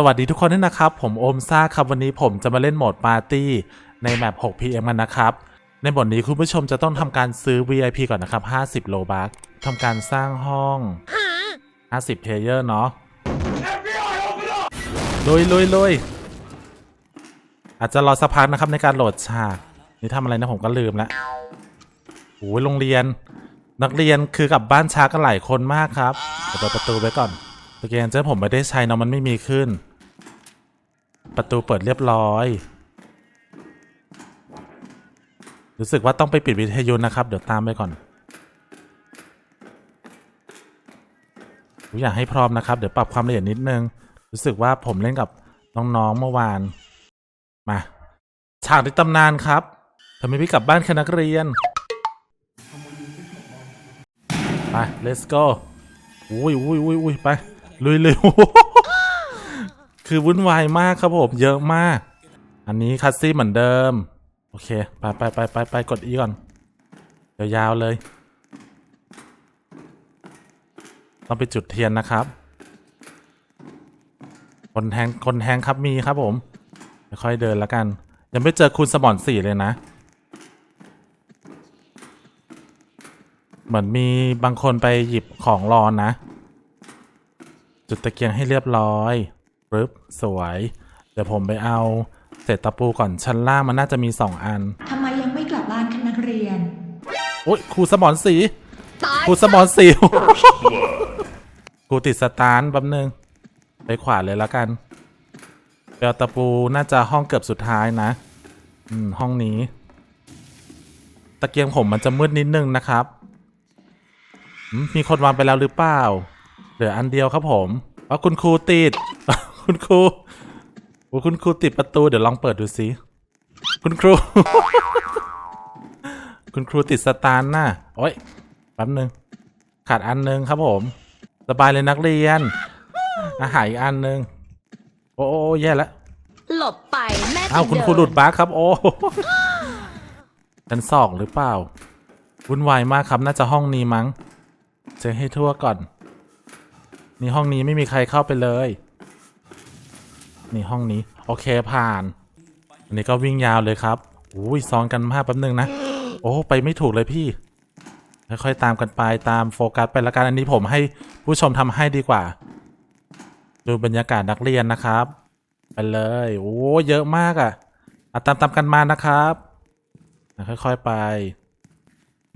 สวัสดีทุกคนด้วยนะครับ ผมโอมซ่าครับวันนี้ผมจะมาเล่นโหมดปาร์ตี้ในแมป 6pm กันนะครับ ในโหมดนี้คุณผู้ชมจะต้องทำการซื้อ VIP ก่อนนะครับ 50 โลบัคทำการสร้างห้อง 50เพลเยอร์เนาะลุยลุยลุยอาจจะรอสักพักนะครับในการโหลดฉาก นี่ทำอะไรนะผมก็ลืมแล้วโอ้ยโรงเรียน นักเรียนคือกลับบ้านช้ากันหลายคนมากครับเดี๋ยวเปิดประตูไว้ก่อนสแกนเจอผมไม่ได้ใช้เนาะมันไม่มีขึ้น ประตูเปิดเรียบร้อย รู้สึกว่าต้องไปปิดวิทยุนะครับ เดี๋ยวตามไปก่อนอยางให้พร้อมนะครับ เดี๋ยวปรับความละเอียดนิดนึง รู้สึกว่าผมเล่นกับน้องๆเมื่อวาน มาฉากในตำนานครับทำไมพี่กลับบ้านค่นักเรียน ไป let's go อุ้ยอุ้ยอุ้ยอุ้ยไป ลุยเลย คือวุ่นวายมากครับผมเยอะมาก อันนี้คัสซี่เหมือนเดิม โอเค ไปไปไปไปไปกดอีก่อนยาวๆเลยต้องไปจุดเทียนนะครับ คนแทงคนแทงครับมีครับผมค่อยๆเดินแล้วกัน ยังไม่เจอคุณสมอนสี่เลยนะ เหมือนมีบางคนไปหยิบของรอนนะ จุดตะเกียงให้เรียบร้อย ปึ๊บสวย เดี๋ยวผมไปเอาเศษตะปูก่อนชั้นล่างมันน่าจะมีสองอันทำไมยังไม่กลับบ้านคะนักเรียน โอ้ยครูสมอนสีครูสมอนสี ครูติดสตาร์ทแป๊บนึง ไปขวาเลยแล้วกันเปลตะปูน่าจะห้องเกือบสุดท้ายนะ อืม ห้องนี้ ตะเกียงผมมันจะมืดนิดนึงนะครับอืมมีคนวางไปแล้วหรือเปล่า เหลืออันเดียวครับผมว่าคุณครูติด คุณครูโอ้คุณครูติดประตู เดี๋ยวลองเปิดดูสิคุณครู คุณครูติดสตาร์น่ะโอ้ยแป๊บนึง ขาดอันนึงครับผม สบายเลยนักเรียน อาหารอีกอันนึง โอ้โอ้แย่แล้วหลบไปแม่จะอ้าวคุณครูหลุดบั๊กครับ โอ้ชั้นสองหรือเปล่าวุ่นวายมากครับน่าจะห้องนี้มั้งเช็คให้ทั่วก่อน นี่ห้องนี้ไม่มีใครเข้าไปเลย นี่ห้องนี้ โอเคผ่าน อันนี้ก็วิ่งยาวเลยครับอุ้ยซ้อนกันมากแป๊บนึงนะ โอ้ไปไม่ถูกเลยพี่ ค่อยๆตามกันไปตามโฟกัสไปละกันอันนี้ผมให้ผู้ชมทำให้ดีกว่า ดูบรรยากาศนักเรียนนะครับ ไปเลยโอ้เยอะมากอะ่ะอะตามตามกันมานะครับค่อยๆไป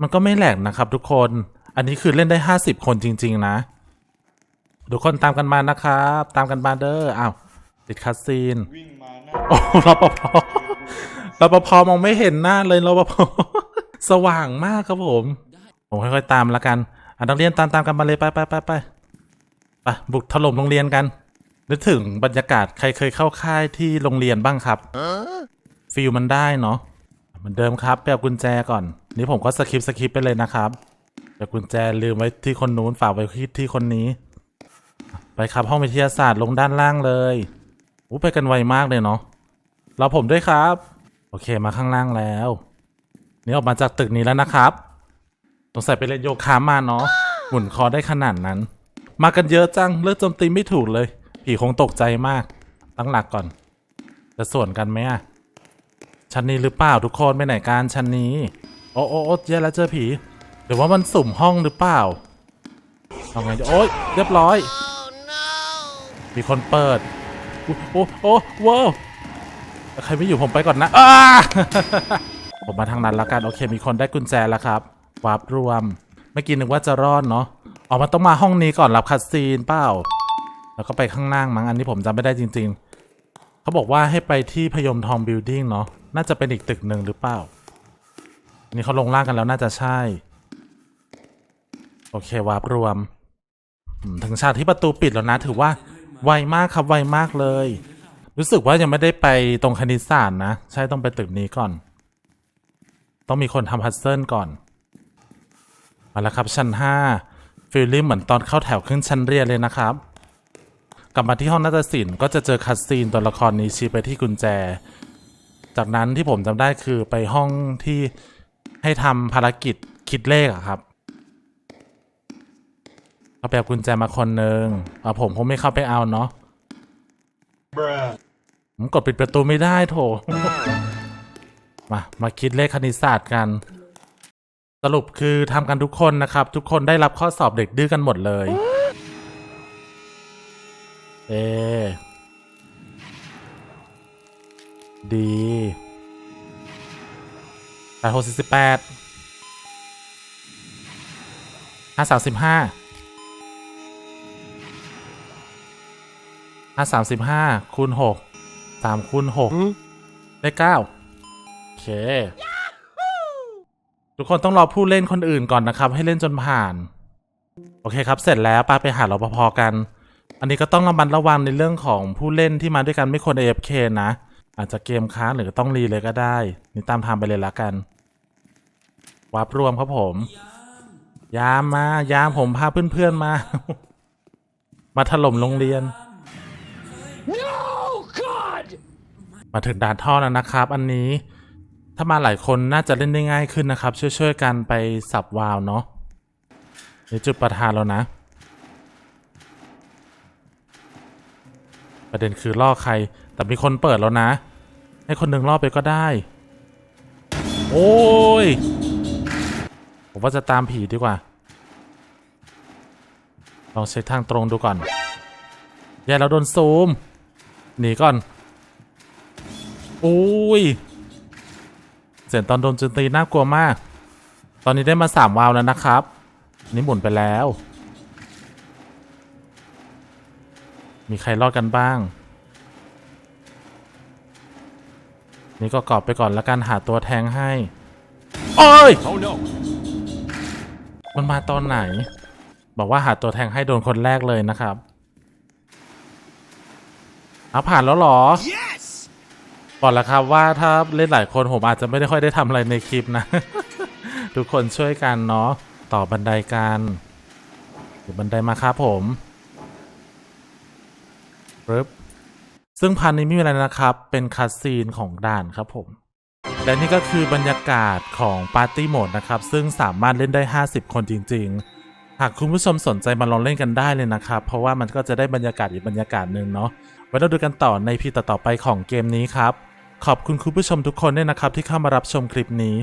มันก็ไม่แหลกนะครับ ทุกคน อันนี้คือเล่นได้ห้าสิบคนจริง ๆ นะ ทุกคนตามกันมานะครับ ตามกันมาเด้ออ้าว ติดคัสซีนวิ่งมาหน้าโอ้รปภรปภมองไม่เห็นหน้าเลยรปภสว่างมากครับผม ผมค่อยๆตามละกันอะนักเรียนตามตามกันมาเลยไปไปไปไปไปบุกถล่มโรงเรียนกันนึกถึงบรรยากาศใครเคยเข้าค่ายที่โรงเรียนบ้างครับฟิลมันได้เนาะเหมือนเดิมครับไปเอากุญแจก่อน นี่ผมก็สคิปสคิปไปเลยนะครับเดี๋ยวกุญแจลืมไว้ที่คนนู้นฝากไว้ที่คนนี้ ไปครับห้องวิทยาศาสตร์ลงด้านล่างเลย อู้ไปกันไวมากเลยเนาะรอผมด้วยครับ โอเคมาข้างล่างแล้ว นี่ออกมาจากตึกนี้แล้วนะครับสงสัยไปเล่นโยคะมาเนาะหมุนคอได้ขนาดนั้น มากันเยอะจังเลือกโจมตีไม่ถูกเลย ผีคงตกใจมาก ตั้งหลักก่อน จะส่วนกันไหมอะชั้นนี้หรือเปล่าทุกคนไปไหนกันชั้นนี้ โอ้โอ้โอ้แย่แล้วเจอผีหรือว่ามันสุ่มห้องหรือเปล่าเอาไงดีโอ๊ยเรียบร้อย มีคนเปิด โอ้โอ้ว้าวใครไม่อยู่ผมไปก่อนนะอ้าผมมาทางนั้นแล้วกันโอเค มีคนได้กุญแจแล้วครับวาร์ปรวมเมื่อกี้นึกว่าจะรอดเนาะออกมาต้องมาห้องนี้ก่อนรับคัดซีนเปล่า แล้วก็ไปข้างล่างมั้งอันนี้ผมจำไม่ได้จริง ๆ เขาบอกว่าให้ไปที่พยมทองบิลดิ้งเนาะน่าจะเป็นอีกตึกหนึ่งหรือเปล่าอันนี้เขาลงล่างกันแล้วน่าจะใช่ โอเควาร์ปรวมอืมถึงฉากที่ประตูปิดแล้วนะ ถือว่า ไวมากครับไวมากเลย รู้สึกว่ายังไม่ได้ไปตรงคณิตศาสตร์นะ ใช่ต้องไปตึกนี้ก่อน ต้องมีคนทำพัซเซิลก่อนมาแล้วครับชั้นห้าฟีลลิ่งเหมือนตอนเข้าแถวขึ้นชั้นเรียนเลยนะครับ กลับมาที่ห้องนาฏศิลป์ก็จะเจอคัสซีนตัวละครนี้ชี้ไปที่กุญแจ จากนั้นที่ผมจำได้คือไปห้องที่ให้ทำภารกิจคิดเลขอะครับ เขาไปเอากุญแจมาคนหนึ่งอะผมคงไม่เข้าไปเอาเนาะผมกดปิดประตูไม่ได้โถ มา มาคิดเลขคณิตศาสตร์กัน สรุปคือทำกันทุกคนนะครับ ทุกคนได้รับข้อสอบเด็กดื้อกันหมดเลย เอ ดีแปดหกสิบแปดห้าสามสิบห้า ห้าสามสิบห้าคูณหกสามคูณหกได้เก้าโอเค ทุกคนต้องรอผู้เล่นคนอื่นก่อนนะครับ ให้เล่นจนผ่าน โอเคครับ เสร็จแล้วป้าไปหารปภกัน อันนี้ก็ต้องระมัดระวังในเรื่องของผู้เล่นที่มาด้วยกันไม่ควร AFK นะ อาจจะเกมค้างหรือต้องรีเลยก็ได้ นี่ตามทางไปเลยละกันวาร์ปรวมครับผม ยามมายามผมพาเพื่อนๆมา มาถล่มโรงเรียน มาถึงด่านท่อแล้วนะครับ อันนี้ถ้ามาหลายคนน่าจะเล่นได้ง่ายขึ้นนะครับ ช่วยๆกันไปสับวาวเนาะนี่จุดประทานแล้วนะ ประเด็นคือล่อใคร แต่มีคนเปิดแล้วนะ ให้คนหนึ่งล่อไปก็ได้ โอ้ย ผมว่าจะตามผีดีกว่า ลองเช็คทางตรงดูก่อนแย่แล้วโดนซูม หนีก่อนโอ้ย เสียงตอนโดนจมตีน่ากลัวมาก ตอนนี้ได้มาสามวาวแล้วนะครับ นี่หมุนไปแล้ว มีใครรอดกันบ้าง นี่ก็กรอบไปก่อนแล้วกันหาตัวแทงให้ โอ้ย Oh no! มันมาตอนไหน บอกว่าหาตัวแทงให้โดนคนแรกเลยนะครับ เอาผ่านแล้วเหรอ Yes! บอกแล้วครับว่าถ้าเล่นหลายคนผมอาจจะไม่ได้ค่อยได้ทำอะไรในคลิปนะ ทุกคนช่วยกันเนาะต่อบันไดกันเดี๋ยวบันไดมาครับผมปึ๊บซึ่งพันนี้ไม่มีอะไรนะครับ เป็นคัสซีนของด่านครับผม และนี่ก็คือบรรยากาศของปาร์ตี้โหมดนะครับ ซึ่งสามารถเล่นได้ 50 คนจริง ๆ หากคุณผู้ชมสนใจมาลองเล่นกันได้เลยนะครับ เพราะว่ามันก็จะได้บรรยากาศอีกบรรยากาศหนึ่งเนาะไว้เราดูกันต่อในพีต่อๆไปของเกมนี้ครับ ขอบคุณคุณผู้ชมทุกคนด้วยนะครับ ที่เข้ามารับชมคลิปนี้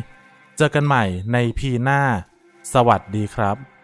เจอกันใหม่ในพีหน้า สวัสดีครับ